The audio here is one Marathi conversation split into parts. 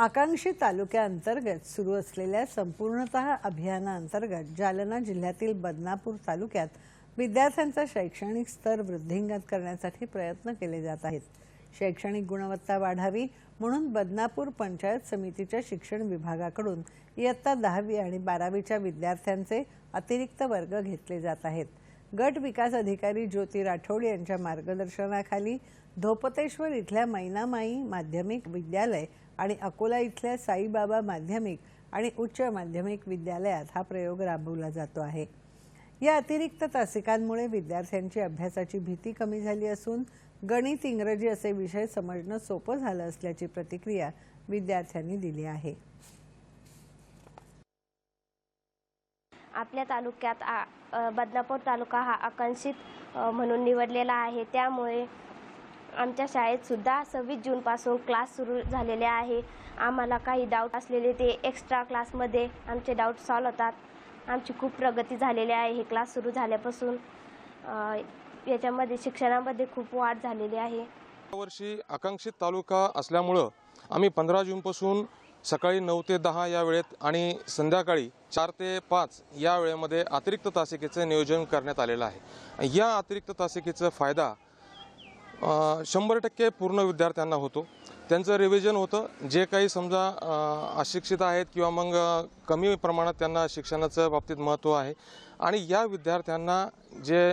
आकांक्षी तालुक्याअंतर्गत सुरू असलेल्या संपूर्णतः अभियानाअंतर्गत जालना जिल्ह्यातील बदनापूर तालुक्यात विद्यार्थ्यांचा शैक्षणिक स्तर वृद्धिंगत करण्यासाठी प्रयत्न केले जात आहेत. शैक्षणिक गुणवत्ता वाढावी म्हणून बदनापूर पंचायत समितीच्या शिक्षण विभागाकडून इयत्ता दहावी आणि बारावीच्या विद्यार्थ्यांचे अतिरिक्त वर्ग घेतले जात आहेत. गट विकास अधिकारी ज्योती राठोड यांच्या मार्गदर्शनाखाली धोपतेश्वर इथल्या मैनामाई माध्यमिक विद्यालय आणि अकोला इथल्या साईबाबा माध्यमिक आणि उच्च माध्यमिक विद्यालयात हा प्रयोग राबवला जातो आहे. या अतिरिक्त तासिकांमुळे विद्यार्थ्यांची अभ्यासाची भीती कमी झाली असून गणित इंग्रजी असे विषय समजणं सोपं झालं असल्याची प्रतिक्रिया विद्यार्थ्यांनी दिली आहे. आपल्या तालुक्यात आ- बदलापूर बदनापूर तालुका हा आकांक्षित म्हणून निवडलेला आहे. त्यामुळे आमच्या शाळेत सुद्धा सव्वीस जूनपासून क्लास सुरू झालेले आहे. आम्हाला काही डाऊट असलेले ते एक्स्ट्रा क्लासमध्ये आमचे डाऊट सॉल्व होतात. आमची खूप प्रगती झालेली आहे. हे क्लास सुरू झाल्यापासून याच्यामध्ये शिक्षणामध्ये खूप वाढ झालेली आहे. यावर्षी आकांक्षित तालुका असल्यामुळं आम्ही पंधरा जूनपासून सकाळी नऊ ते दहा या वेळेत आणि संध्याकाळी चार ते पाच या वेळेमध्ये अतिरिक्त तासिकेचं नियोजन करण्यात आलेलं आहे. या अतिरिक्त तासिकेचा फायदा शंभर टक्के पूर्ण विद्यार्थ्यांना होतो. त्यांचं रिव्हिजन होतं. जे काही समजा अशिक्षित आहेत किंवा मग कमी प्रमाणात त्यांना शिक्षणाचं बाबतीत महत्त्व आहे. आणि या विद्यार्थ्यांना जे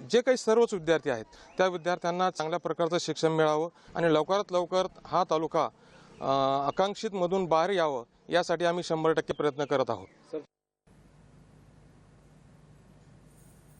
जे काही सर्वच विद्यार्थी आहेत त्या विद्यार्थ्यांना चांगल्या प्रकारचं शिक्षण मिळावं आणि लवकरात लवकर हा तालुका आकांक्षितमधून बाहेर यावं यासाठी आम्ही शंभर टक्के प्रयत्न करत आहोत.